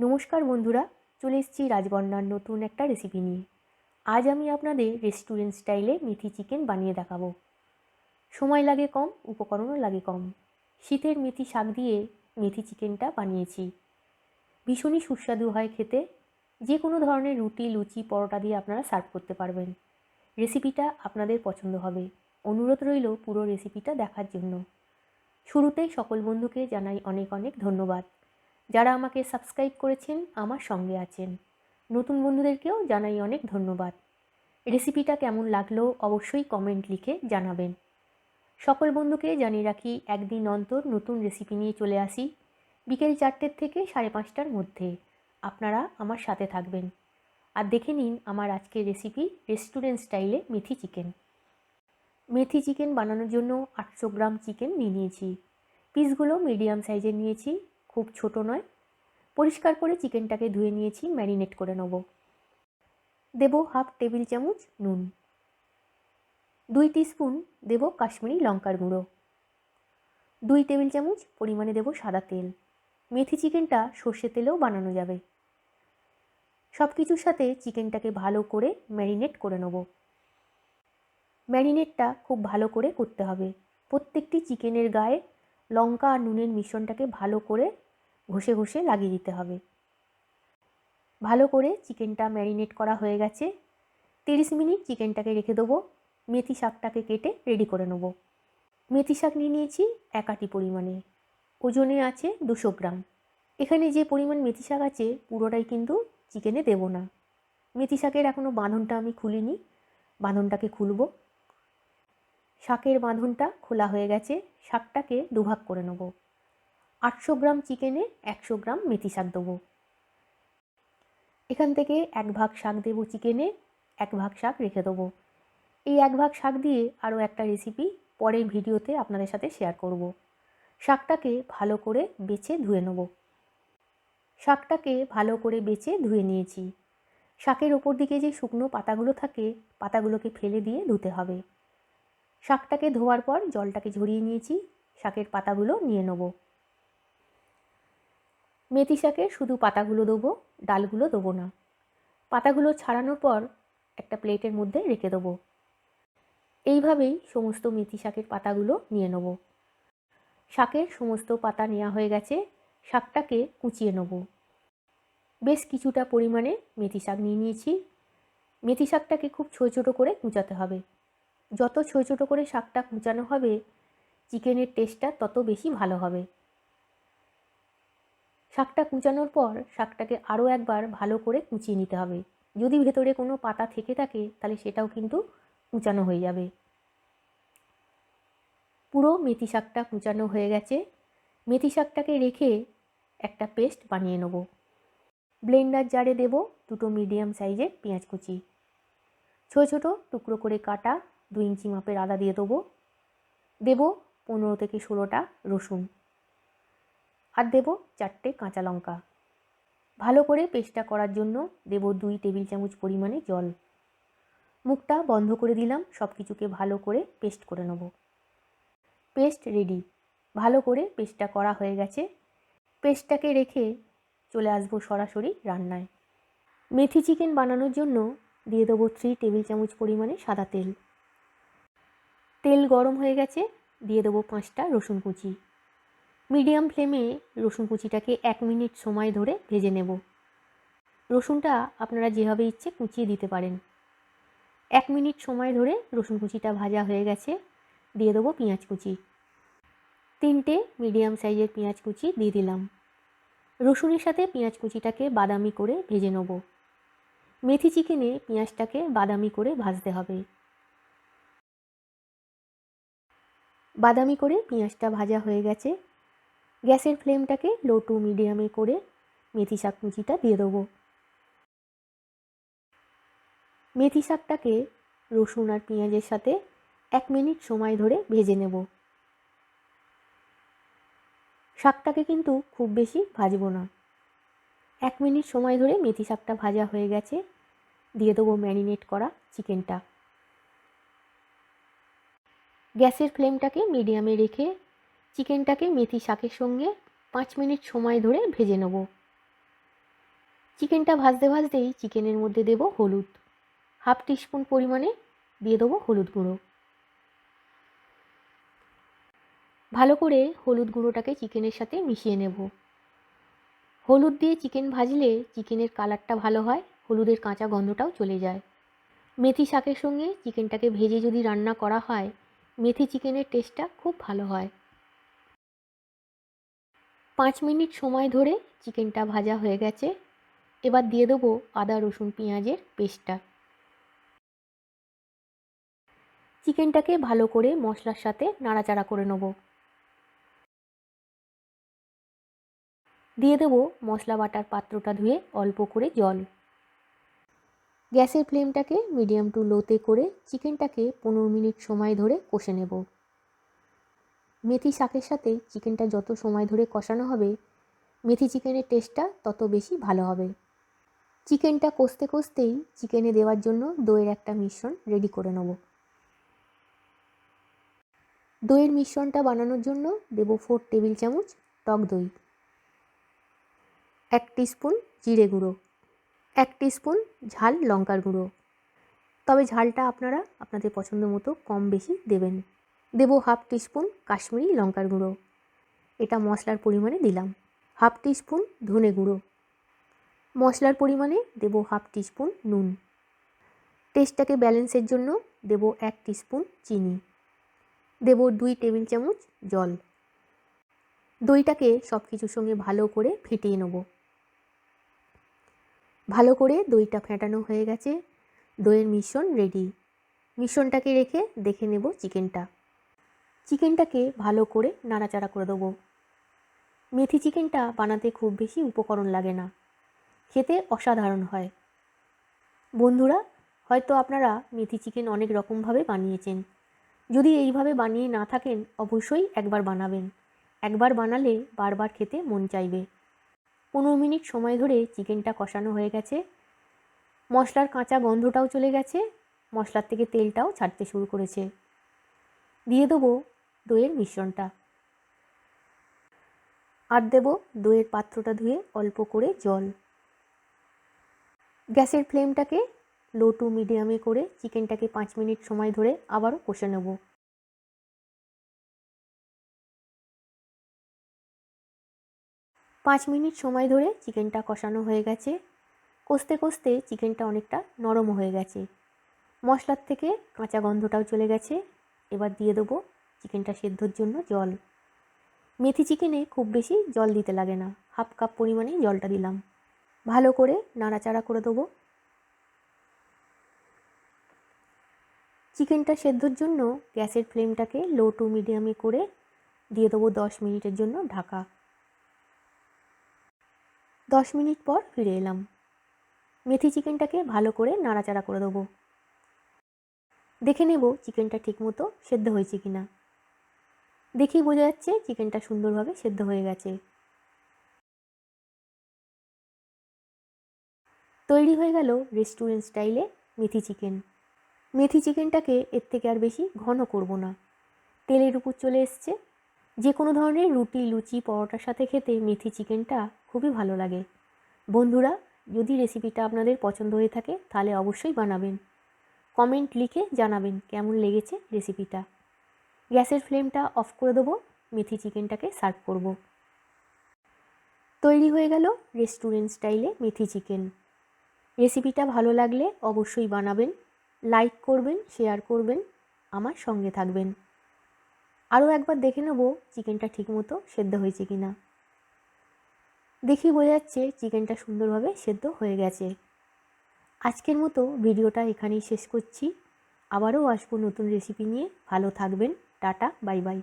নমস্কার বন্ধুরা, চলে এসেছি রাজবন্যার নতুন একটা রেসিপি নিয়ে। আজ আমি আপনাদের রেস্টুরেন্ট স্টাইলে মেথি চিকেন বানিয়ে দেখাবো। সময় লাগে কম, উপকরণও লাগে কম। শীতের মেথি শাক দিয়ে মেথি চিকেনটা বানিয়েছি। ভীষণই সুস্বাদু হয় খেতে। যে কোনো ধরনের রুটি, লুচি, পরোটা দিয়ে আপনারা সার্ভ করতে পারবেন। রেসিপিটা আপনাদের পছন্দ হবে। অনুরোধ রইল পুরো রেসিপিটা দেখার জন্য। শুরুতেই সকল বন্ধুকে জানাই অনেক অনেক ধন্যবাদ। যারা আমাকে সাবস্ক্রাইব করেছেন, আমার সঙ্গে আছেন। নতুন বন্ধুদেরকেও জানাই অনেক ধন্যবাদ। রেসিপিটা কেমন লাগল অবশ্যই কমেন্ট লিখে জানাবেন। সকল বন্ধুকে জানিয়ে রাখি, একদিন অন্তর নতুন রেসিপি নিয়ে চলে আসি, বিকেল চারটের থেকে সাড়ে পাঁচটার মধ্যে। আপনারা আমার সাথে থাকবেন। আর দেখে নিন আমার আজকের রেসিপি রেস্টুরেন্ট স্টাইলে মেথি চিকেন মেথি চিকেন বানানোর জন্য আটশো গ্রাম চিকেন নিয়ে নিয়েছি। পিসগুলো মিডিয়াম সাইজের নিয়েছি। খুব ছোট নয়। পরিষ্কার করে চিকেনটাকে ধুয়ে নিয়েছি, ম্যারিনেট করে নেব। দেব হাফ টেবিল চামচ নুন। দুই স্পুন দেব কাশ্মীরি লঙ্কার গুঁড়ো। দুই টেবিল চামচ পরিমাণে দেব সাদা তেল। মেথি চিকেনটা সর্ষে তেলেও বানানো যাবে। সব কিছুর সাথে চিকেনটাকে ভালো করে ম্যারিনেট করে নেব। ম্যারিনেটটা খুব ভালো করে করতে হবে। প্রত্যেকটি চিকেনের গায়ে লঙ্কা আর নুনের মিশ্রণটাকে ভালো করে ঘষে ঘষে লাগিয়ে দিতে হবে। ভালো করে চিকেনটা ম্যারিনেট করা হয়ে গেছে। তিরিশ মিনিট চিকেনটাকে রেখে দেবো। মেথি শাকটাকে কেটে রেডি করে নেব। মেথি শাক নিয়ে নিয়েছি এক আটি পরিমাণে। ওজনে আছে দুশো গ্রাম। এখানে যে পরিমাণ মেথি শাক আছে পুরোটাই কিন্তু চিকেনে দেব না। মেথি শাকের এখনও বাঁধনটা আমি খুলিনি। বাঁধনটাকে খুলব। শাকের বাঁধনটা খোলা হয়ে গেছে। শাকটাকে দুভাগ করে নেব। আটশো গ্রাম চিকেনে একশো গ্রাম মেথি শাক দেবো। এখান থেকে এক ভাগ শাক দেবো চিকেনে, এক ভাগ শাক রেখে দেবো। এই এক ভাগ শাক দিয়ে আরও একটা রেসিপি পরের ভিডিওতে আপনাদের সাথে শেয়ার করব। শাকটাকে ভালো করে বেছে ধুয়ে নেব। শাকটাকে ভালো করে বেছে ধুয়ে নিয়েছি। শাকের ওপর দিকে যে শুকনো পাতাগুলো থাকে, পাতাগুলোকে ফেলে দিয়ে ধুতে হবে। শাকটাকে ধোয়ার পর জলটাকে ঝরিয়ে নিয়েছি। শাকের পাতাগুলো নিয়ে নেব। মেথি শাকে শুধু পাতাগুলো দেবো, ডালগুলো দেবো না। পাতাগুলো ছাড়ানোর পর একটা প্লেটের মধ্যে রেখে দেবো। এইভাবেই সমস্ত মেথি শাকের পাতাগুলো নিয়ে নেব। শাকের সমস্ত পাতা নেওয়া হয়ে গেছে, শাকটাকে কুচিয়ে নেব। বেশ কিছুটা পরিমাণে মেথি শাক নিয়ে নিয়েছি। মেথি শাকটাকে খুব ছোটো ছোটো করে কুচাতে হবে। যত ছোটো ছোটো করে শাকটা কুচানো হবে, চিকেনের টেস্টটা তত বেশি ভালো হবে। শাকটা কুচানোর পর শাকটাকে আরও একবার ভালো করে কুচিয়ে নিতে হবে। যদি ভেতরে কোনো পাতা থেকে থাকে, তাহলে সেটাও কিন্তু কুচানো হয়ে যাবে। পুরো মেথি শাকটা কুচানো হয়ে গেছে। মেথি শাকটাকে রেখে একটা পেস্ট বানিয়ে নেব। ব্লেন্ডার জারে দেব দুটো মিডিয়াম সাইজের পেঁয়াজ কুচি। ছোটো ছোটো টুকরো করে কাটা দু ইঞ্চি মাপের আদা দিয়ে দেবো। দেব পনেরো থেকে ষোলোটা রসুন। আর দেব চারটে কাঁচা লঙ্কা। ভালো করে পেস্টটা করার জন্য দেব দুই টেবিল চামচ পরিমাণে জল। মুখটা বন্ধ করে দিলাম সব কিছুকে ভালো করে পেস্ট করে নেব। Paste ready. ভালো করে পেস্টটা করা হয়ে গেছে। পেস্টটাকে রেখে চলে আসব সরাসরি রান্নায়। মেথি চিকেন বানানোর জন্য দিয়ে দেবো থ্রি টেবিল চামচ পরিমাণে সাদা তেল। তেল গরম হয়ে গেছে, দিয়ে দেবো পাঁচটা রসুন কুচি। মিডিয়াম ফ্লেমে রসুন কুচিটাকে এক মিনিট সময় ধরে ভেজে নেব। রসুনটা আপনারা যেভাবে ইচ্ছে কুচিয়ে দিতে পারেন। এক মিনিট সময় ধরে রসুন কুচিটা ভাজা হয়ে গেছে, দিয়ে দেবো পেঁয়াজ কুচি। তিনটে মিডিয়াম সাইজের পেঁয়াজ কুচি দিয়ে দিলাম। রসুনের সাথে পেঁয়াজ কুচিটাকে বাদামি করে ভেজে নেব। মেথি চিকেনে পেঁয়াজটাকে বাদামি করে ভাজতে হবে। বাদামি করে পেঁয়াজটা ভাজা হয়ে গেছে গ্যাসের ফ্লেমটাকে লো টু মিডিয়ামে করে মেথি শাক কুচিটা দিয়ে দেবো। মেথি শাকটাকে রসুন আর পেঁয়াজের সাথে এক মিনিট সময় ধরে ভেজে নেব। শাকটাকে কিন্তু খুব বেশি ভাজবো না। এক মিনিট সময় ধরে মেথি শাকটা ভাজা হয়ে গেছে। দিয়ে দেবো ম্যারিনেট করা চিকেনটা। গ্যাসের ফ্লেমটাকে মিডিয়ামে রেখে চিকেনটাকে মেথি শাকের সঙ্গে পাঁচ মিনিট সময় ধরে ভেজে নেব। চিকেনটা ভাজতে ভাজতেই চিকেনের মধ্যে দেব হলুদ। হাফ টিস্পুন পরিমাণে দিয়ে দেবো হলুদ গুঁড়ো। ভালো করে হলুদ গুঁড়োটাকে চিকেনের সাথে মিশিয়ে নেব। হলুদ দিয়ে চিকেন ভাজলে চিকেনের কালারটা ভালো হয়, হলুদের কাঁচা গন্ধটাও চলে যায়। মেথি শাকের সঙ্গে চিকেনটাকে ভেজে যদি রান্না করা হয়, মেথি চিকেনের টেস্টটা খুব ভালো হয়। পাঁচ মিনিট সময় ধরে চিকেনটা ভাজা হয়ে গেছে। এবার দিয়ে দেবো আদা, রসুন, পেঁয়াজের পেস্টটা। চিকেনটাকে ভালো করে মশলার সাথে নাড়াচাড়া করে নেব। দিয়ে দেবো মশলা বাটার পাত্রটা ধুয়ে অল্প করে জল। গ্যাসের ফ্লেমটাকে মিডিয়াম টু লোতে করে চিকেনটাকে পনেরো মিনিট সময় ধরে কষে নেব। মেথি শাকের সাথে চিকেনটা যত সময় ধরে কষানো হবে, মেথি চিকেনের টেস্টটা তত বেশি ভালো হবে। চিকেনটা কষতে কষতেই চিকেনে দেওয়ার জন্য দইয়ের একটা মিশ্রণ রেডি করে নেব। দইয়ের মিশ্রণটা বানানোর জন্য দেব ফোর টেবিল চামচ টক দই, এক স্পুন জিরে গুঁড়ো, এক স্পুন ঝাল লঙ্কার গুঁড়ো। তবে ঝালটা আপনারা আপনাদের পছন্দ মতো কম বেশি দেবেন। দেব হাফ টিস্পুন কাশ্মীরি লঙ্কার গুঁড়ো। এটা মশলার পরিমাণে দিলাম। হাফ টিস্পুন ধনে গুঁড়ো। মশলার পরিমাণে দেব হাফ টিস্পুন নুন। টেস্টটাকে ব্যালেন্সের জন্য দেব এক টিস্পুন চিনি। দেব দুই টেবিল চামচ জল। দইটাকে সব কিছুর সঙ্গে ভালো করে ফেটিয়ে নেব। ভালো করে দইটা ফেটানো হয়ে গেছে। দইয়ের মিশ্রণ রেডি মিশ্রণটাকে রেখে দেখে নেব চিকেনটা চিকেনটাকে ভালো করে নাড়াচাড়া করে দেবো। মেথি চিকেনটা বানাতে খুব বেশি উপকরণ লাগে না। খেতে অসাধারণ হয়। বন্ধুরা, হয়তো আপনারা মেথি চিকেন অনেক রকমভাবে বানিয়েছেন। যদি এইভাবে বানিয়ে না থাকেন, অবশ্যই একবার বানাবেন। একবার বানালে বারবার খেতে মন চাইবে। পনেরো মিনিট সময় ধরে চিকেনটা কষানো হয়ে গেছে। মশলার কাঁচা গন্ধটাও চলে গেছে। মশলার থেকে তেলটাও ছাড়তে শুরু করেছে। দিয়ে দেবো দইয়ের মিশ্রণটা। আর দেবো দইয়ের পাত্রটা ধুয়ে অল্প করে জল। গ্যাসের ফ্লেমটাকে লো টু মিডিয়ামে করে চিকেনটাকে পাঁচ মিনিট সময় ধরে আবারও কষে নেব। পাঁচ মিনিট সময় ধরে চিকেনটা কষানো হয়ে গেছে। কষতে কষতে চিকেনটা অনেকটা নরম হয়ে গেছে। মশলার থেকে কাঁচা গন্ধটাও চলে গেছে। এবার দিয়ে দেবো চিকেনটা সেদ্ধর জন্য জল। মেথি চিকেনে খুব বেশি জল দিতে লাগে না। হাফ কাপ পরিমাণে জলটা দিলাম। ভালো করে নাড়াচাড়া করে দেবো। চিকেনটা সেদ্ধর জন্য গ্যাসের ফ্লেমটাকে লো টু মিডিয়ামে করে দিয়ে দেবো দশ মিনিটের জন্য ঢাকা। দশ মিনিট পর ফিরে এলাম। মেথি চিকেনটাকে ভালো করে নাড়াচাড়া করে দেবো। দেখে নেব চিকেনটা ঠিকমতো সেদ্ধ হয়েছে কি না দেখেই বোঝা যাচ্ছে চিকেনটা সুন্দরভাবে সেদ্ধ হয়ে গেছে। তৈরি হয়ে গেল রেস্টুরেন্ট স্টাইলে মেথি চিকেন। মেথি চিকেনটাকে এর থেকে আর বেশি ঘন করব না। তেলের উপর চলে এসছে। যে কোনো ধরনের রুটি, লুচি, পরোটার সাথে খেতে মেথি চিকেনটা খুবই ভালো লাগে। বন্ধুরা, যদি রেসিপিটা আপনাদের পছন্দ হয়ে থাকে তাহলে অবশ্যই বানাবেন। কমেন্ট লিখে জানাবেন কেমন লেগেছে রেসিপিটা। গ্যাসের ফ্লেমটা অফ করে দেবো, মেথি চিকেনটাকে সার্ভ করব। তৈরি হয়ে গেল রেস্টুরেন্ট স্টাইলে মেথি চিকেন। রেসিপিটা ভালো লাগলে অবশ্যই বানাবেন, লাইক করবেন, শেয়ার করবেন, আমার সঙ্গে থাকবেন। আরও একবার দেখে নেব চিকেনটা ঠিকমতো সেদ্ধ হয়েছে কি না দেখি বোঝা যাচ্ছে চিকেনটা সুন্দরভাবে সেদ্ধ হয়ে গেছে। আজকের মতো ভিডিওটা এখানেই শেষ করছি। আবারও আসব নতুন রেসিপি নিয়ে। ভালো থাকবেন। Tata bye bye.